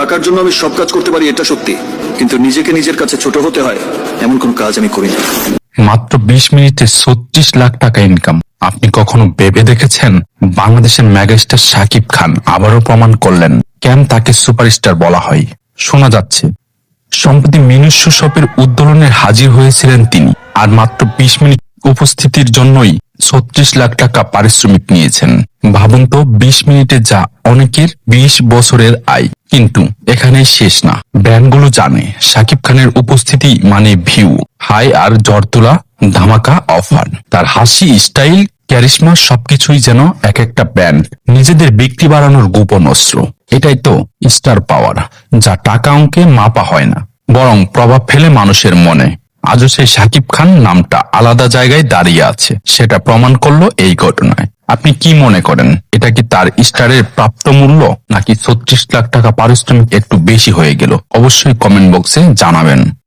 টাকার জন্য আমি সব কাজ করতে পারি, এটা সত্যি। কিন্তু নিজেকে নিজের কাছে ছোট হতে হয়, এমন কোন কাজ আমি করি মাত্র বিশ মিনিটে ছত্রিশ লাখ টাকা ইনকাম আপনি কখনো ভেবে দেখেছেন বাংলাদেশের মেগাস্টার সাকিব খান আবারও প্রমাণ করলেন কেন তাকে সুপারস্টার বলা হয়? শোনা যাচ্ছে, সম্প্রতি মিনুস্য শপের উদ্বোধনে হাজির হয়েছিলেন তিনি আর মাত্র বিশ মিনিট উপস্থিতির জন্যই ছত্রিশ লাখ টাকা পারিশ্রমিক নিয়েছেন। ভাবুন তো, বিশ মিনিটে যা অনেকের বিশ বছরের আয়। কিন্তু এখানে শেষ না। ব্র্যান্ডগুলো জানে, শাকিব খানের উপস্থিতি মানে ভিউ। হাই আর জ্বর তোলা, ধামাকা অফার। তার হাসি, স্টাইল, ক্যারিশমা সবকিছুই যেন এক একটা ব্যান্ড নিজেদের বিক্রি বাড়ানোর গোপন অস্ত্র। এটাই তো স্টার পাওয়ার, যা টাকা অঙ্কে মাপা হয় না। বরং প্রভাব ফেলে মানুষের মনে। আজও সেই সাকিব খান নামটা আলাদা জায়গায় দাঁড়িয়ে আছে। সেটা প্রমাণ করল এই ঘটনায়। আপনি কি মনে করেন? এটা কি তার স্টারের প্রাপ্ত মূল্য? নাকি ছত্রিশ লাখ টাকা পারিশ্রমিক একটু বেশি হয়ে গেল? অবশ্যই কমেন্ট বক্সে জানাবেন।